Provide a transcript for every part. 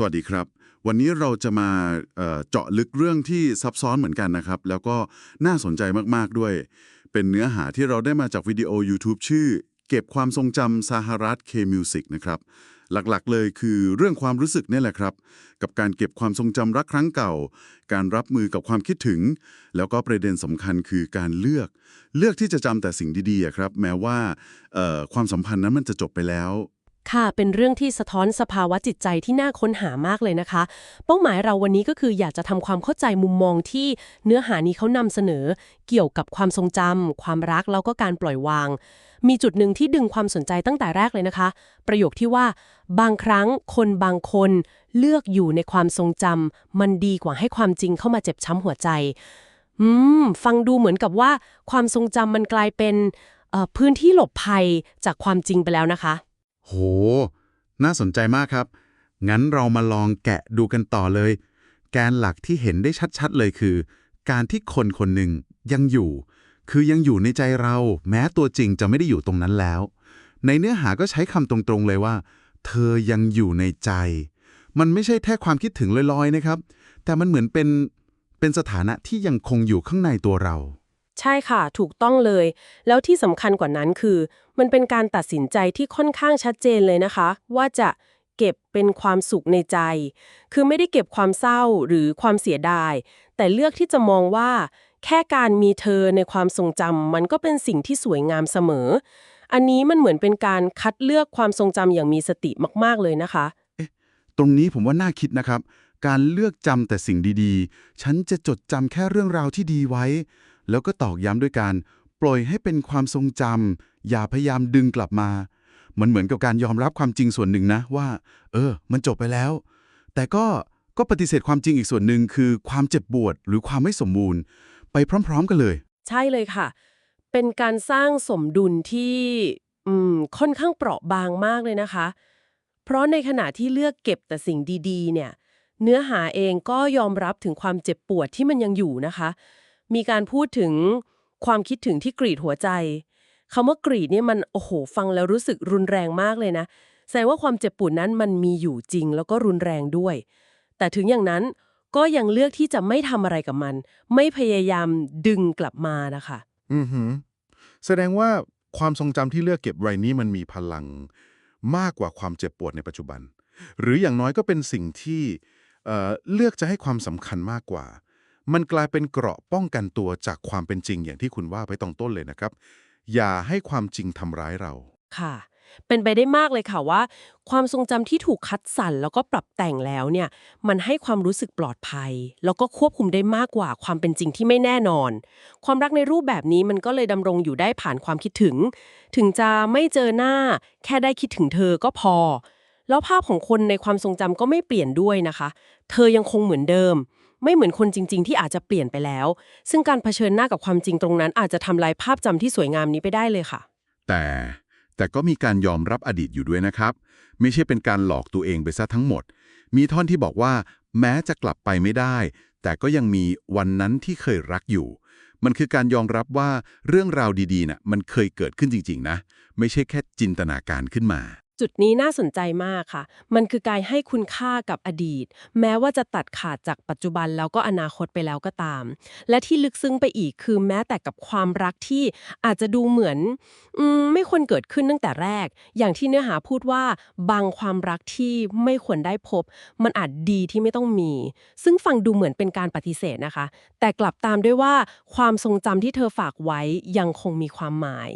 สวัสดีครับ วันนี้เราจะมาเจาะลึกเรื่องที่ซับซ้อนเหมือนกันนะครับ แล้วก็น่าสนใจมาก ๆ ด้วย เป็นเนื้อหาที่เราได้มาจากวิดีโอ YouTube ชื่อ เก็บความทรงจำสหรัฐ K-Music นะครับหลักๆ เลยคือเรื่องความรู้สึกนี่แหละครับ กับการเก็บความทรงจำรักครั้งเก่า การรับมือกับความคิดถึง แล้วก็ประเด็นสำคัญคือการเลือก เลือกที่จะจำแต่สิ่งดีๆครับ แม้ว่าความสัมพันธ์นั้นมันจะจบไปแล้ว ค่ะ เป็นเรื่องที่สะท้อนสภาวะจิตใจที่น่าค้นหามากเลยนะคะ เป้าหมายเราวันนี้ก็คืออยากจะทำความเข้าใจมุมมองที่เนื้อหานี้เขานำเสนอ เกี่ยวกับความทรงจำความรักแล้วก็การปล่อยวาง มีจุดหนึ่งที่ดึงความสนใจตั้งแต่แรกเลยนะคะ ประโยคที่ว่า บางครั้งคนบางคนเลือกอยู่ในความทรงจำมันดีกว่าให้ความจริงเข้ามาเจ็บช้ำหัวใจ อืม ฟังดูเหมือนกับว่า ความทรงจำมันกลายเป็นพื้นที่หลบภัยจากความจริงไปแล้วนะคะ โห น่าสนใจมากครับ งั้นเรามาลองแกะดูกันต่อเลย แกนหลักที่เห็นได้ชัดๆเลยคือ การที่คนคนหนึ่งยังอยู่ คือยังอยู่ในใจเรา แม้ตัวจริงจะไม่ได้อยู่ตรงนั้นแล้ว ในเนื้อหาก็ใช้คำตรงๆเลยว่า เธอยังอยู่ในใจ มันไม่ใช่แค่ความคิดถึงลอยๆนะครับ แต่มันเหมือนเป็นเป็นสถานะที่ยังคงอยู่ข้างในตัวเรา ใช่ค่ะ ถูกต้องเลย แล้วที่สำคัญกว่านั้นคือ มันเป็นการตัดสินใจที่ค่อนข้างชัดเจนเลยนะคะ ว่าจะเก็บเป็นความสุขในใจ คือไม่ได้เก็บความเศร้าหรือความเสียดาย แต่เลือกที่จะมองว่า แค่การมีเธอในความทรงจำมันก็เป็นสิ่งที่สวยงามเสมอ อันนี้มันเหมือนเป็นการคัดเลือกความทรงจำอย่างมีสติมาก ๆเลยนะคะ ตรงนี้ผมว่าน่าคิดนะครับ การเลือกจำแต่สิ่งดีๆ ฉันจะจดจำแค่เรื่องราวที่ดีไว้ แล้วก็ตอกย้ำด้วยการปล่อยให้เป็นความทรงจำอย่าพยายามดึงกลับมา มันเหมือนกับการยอมรับความจริงส่วนหนึ่งนะว่า เออ มันจบไปแล้ว แต่ก็ก็ปฏิเสธความจริงอีกส่วนหนึ่งคือความเจ็บปวดหรือความไม่สมบูรณ์ ไปพร้อม ๆ กันเลย ใช่เลยค่ะ เป็นการสร้างสมดุลที่อืมค่อนข้างเปราะบางมากเลยนะคะ เพราะในขณะที่เลือกเก็บแต่สิ่งดี ๆ เนี่ย เนื้อหาเองก็ยอมรับถึงความเจ็บปวดที่มันยังอยู่นะคะ มีการพูดถึงความคิดถึงที่กรีดหัวใจคำว่ากรีดเนี่ยมันโอ้โห ฟังแล้วรู้สึกรุนแรงมากเลยนะแสดงว่าความเจ็บปวดนั้นมันมีอยู่จริงแล้วก็รุนแรงด้วย แต่ถึงอย่างนั้นก็ยังเลือกที่จะไม่ทำอะไรกับมัน ไม่พยายามดึงกลับมานะคะ อือหือ แสดงว่าความทรงจำที่เลือกเก็บไว้นี้มันมีพลังมากกว่าความเจ็บปวดในปัจจุบัน หรืออย่างน้อยก็เป็นสิ่งที่เเลือกจะให้ความสำคัญมากกว่า มันกลายเป็นเกราะป้องกันตัวจากความเป็นจริงอย่างที่คุณว่าไปตรงต้นเลยนะครับ อย่าให้ความจริงทำร้ายเรา ค่ะ เป็นไปได้มากเลยค่ะว่า ความทรงจำที่ถูกคัดสรรแล้วก็ปรับแต่งแล้วเนี่ย มันให้ความรู้สึกปลอดภัย แล้วก็ควบคุมได้มากกว่าความเป็นจริงที่ไม่แน่นอน ความรักในรูปแบบนี้มันก็เลยดำรงอยู่ได้ผ่านความคิดถึง ถึงจะไม่เจอหน้า แค่ได้คิดถึงเธอก็พอ แล้วภาพของคนในความทรงจำก็ไม่เปลี่ยนด้วยนะคะ เธอยังคงเหมือนเดิม ไม่เหมือนคนจริง ๆ ที่อาจจะเปลี่ยนไปแล้ว ซึ่งการเผชิญหน้ากับความจริงตรงนั้นอาจจะทำลายภาพจำที่สวยงามนี้ไปได้เลยค่ะ แต่แต่ก็มีการยอมรับอดีตอยู่ด้วยนะครับ ไม่ใช่เป็นการหลอกตัวเองไปซะทั้งหมด มีท่อนที่บอกว่า แม้จะกลับไปไม่ได้ แต่ก็ยังมีวันนั้นที่เคยรักอยู่ มันคือการยอมรับว่าเรื่องราวดีๆน่ะมันเคยเกิดขึ้นจริง ๆ นะ ไม่ใช่แค่จินตนาการขึ้นมา จุดนี้น่าสนใจมากค่ะ มันคือการให้คุณค่ากับอดีต แม้ว่าจะตัดขาดจากปัจจุบันแล้วก็อนาคตไปแล้วก็ตาม และที่ลึกซึ้งไปอีกคือแม้แต่กับความรักที่อาจจะดูเหมือนอมไม่ควรเกิดขึ้นตั้งแต่แรก อย่างที่เนื้อหาพูดว่า บางความรักที่ไม่ควรได้พบ มันอาจดีที่ไม่ต้องมี ซึ่งฟังดูเหมือนเป็นการปฏิเสธนะคะ แต่กลับตามด้วยว่าความทรงจำที่เธอฝากไว้ยังคงมีความหมาย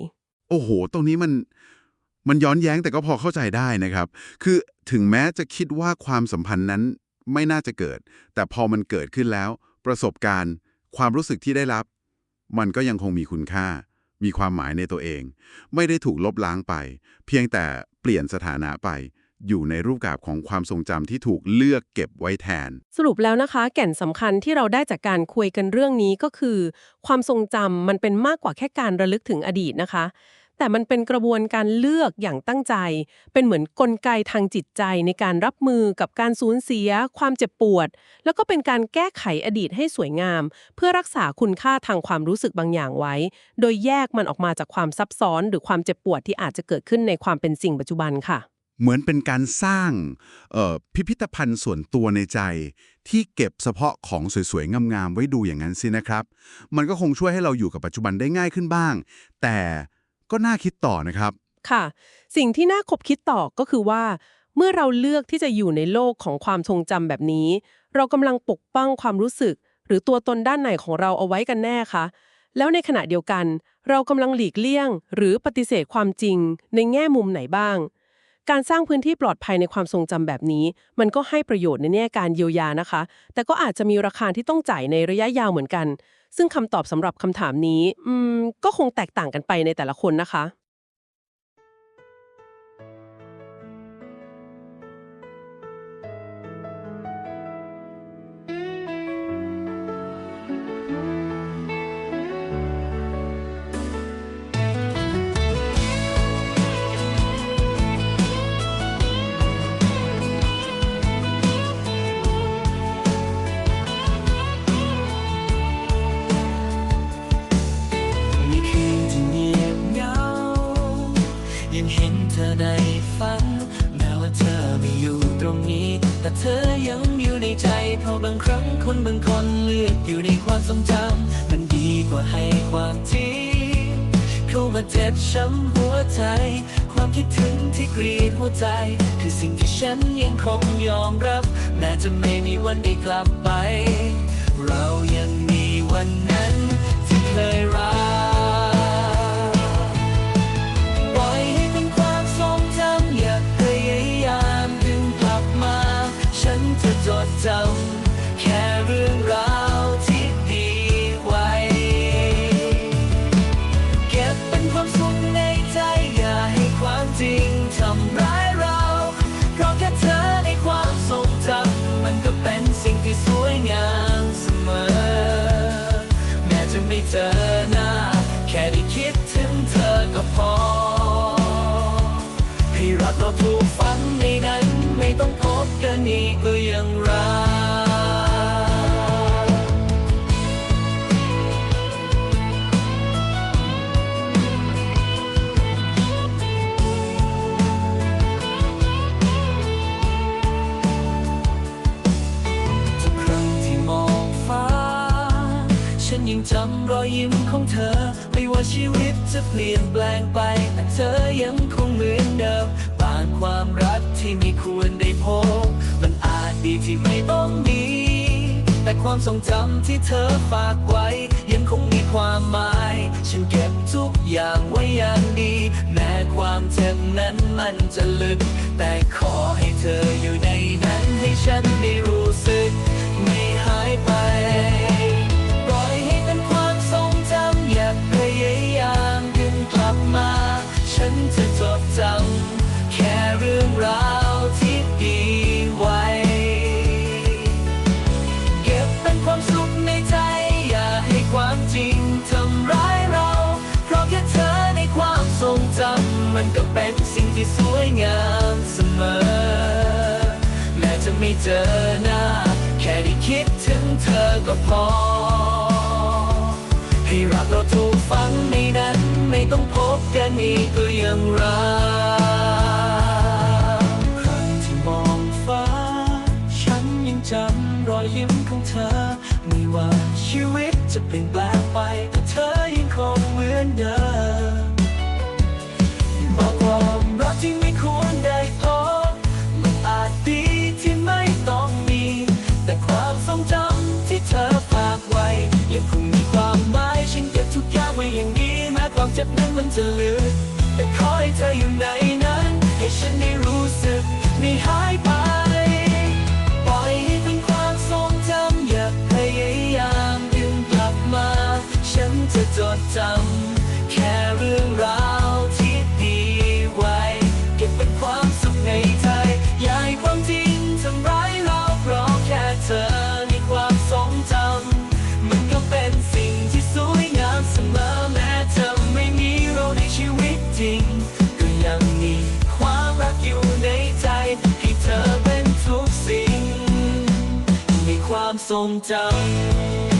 โอ้โห ตรงนี้มัน มันย้อนแย้งแต่ก็พอเข้าใจได้นะครับ คือถึงแม้จะคิดว่าความสัมพันธ์นั้นไม่น่าจะเกิด แต่พอมันเกิดขึ้นแล้ว ประสบการณ์ ความรู้สึกที่ได้รับ มันก็ยังคงมีคุณค่า มีความหมายในตัวเอง ไม่ได้ถูกลบล้างไป เพียงแต่เปลี่ยนสถานะไป อยู่ในรูปแบบของความทรงจำที่ถูกเลือกเก็บไว้แทน สรุปแล้วนะคะ แก่นสำคัญที่เราได้จากการคุยกันเรื่องนี้ก็คือ ความทรงจำมันเป็นมากกว่าแค่การระลึกถึงอดีตนะคะ แต่มันเป็นกระบวนการเลือกอย่างตั้งใจ เป็นเหมือนกลไกทางจิตใจในการรับมือกับการสูญเสีย ความเจ็บปวด แล้วก็เป็นการแก้ไขอดีตให้สวยงาม เพื่อรักษาคุณค่าทางความรู้สึกบางอย่างไว้ โดยแยกมันออกมาจากความซับซ้อนหรือความเจ็บปวดที่อาจจะเกิดขึ้นในความเป็นสิ่งปัจจุบันค่ะ เหมือนเป็นการสร้างพิพิธภัณฑ์ส่วนตัวในใจ ที่เก็บเฉพาะของสวยๆงามๆไว้ดูอย่างนั้นสินะครับ มันก็คงช่วยให้เราอยู่กับปัจจุบันได้ง่ายขึ้นบ้าง แต่ ก็น่าคิดต่อนะครับ ค่ะ สิ่งที่น่าคบคิดต่อก็คือว่า เมื่อเราเลือกที่จะอยู่ในโลกของความทรงจำแบบนี้ เรากำลังปกป้องความรู้สึก หรือตัวตนด้านไหนของเราเอาไว้กันแน่คะแล้วในขณะเดียวกัน เรากำลังหลีกเลี่ยง หรือปฏิเสธความจริง ในแง่มุมไหนบ้าง การสร้างพื้นที่ปลอดภัยในความทรงจำแบบนี้ มันก็ให้ประโยชน์ในแง่การเยียวยานะคะ แต่ก็อาจจะมีราคาที่ต้องจ่ายในระยะยาวเหมือนกัน ซึ่งคำตอบสำหรับคำถามนี้อืมก็คงแตกต่างกันไปในแต่ละคนนะคะ ยังอยู่ในใจ เพราะบางครั้งคนบางคนเลือกอยู่ในความทรงจำมันดีกว่าให้ความจริงเข้ามาเจ็บช้ำหัวใจ ความคิดถึงที่กรีดหัวใจ คือสิ่งที่ฉันยังคงยอมรับแม้จะไม่มีวันได้กลับไป เรายังมีวัน รักเราถูกฝังในนั้นไม่ต้องพบกันอีกหรือยังไรทุกครั้งที่มองฟ้า ฉันยังจำรอยยิ้มของเธอ ไม่ว่าชีวิตจะเปลี่ยนแปลงไปแต่เธอยังคงเหมือนเดิมางความรักที่ไม่ควรได้พบ มันอาจดีที่ไม่ต้องมีแต่ความทรงจำที่เธอฝากไว้ ยังคงมีความหมาย ฉันเก็บทุกอย่างไว้อย่างดี แม้ความเจ็บนั้นมันจะลึก แต่ขอให้เธออยู่ในนั้นให้ฉันได้รู้สึก ไม่หายไป ก็เป็นสิ่งที่สวยงามเสมอ แม้จะไม่เจอหน้า แค่ได้คิดถึงเธอก็พอ ให้รักเราถูกฝังในนั้น ไม่ต้องพบกันอีกก็ยังรักครั้งที่มองฟ้า ฉันยังจำรอยยิ้มของเธอ ไม่ว่าชีวิตจะเปลี่ยนแปลงไปแต่เธอยังคงเหมือนเดิม จะลึกแต่ขอให้เธออยู่ใน ทรงจำ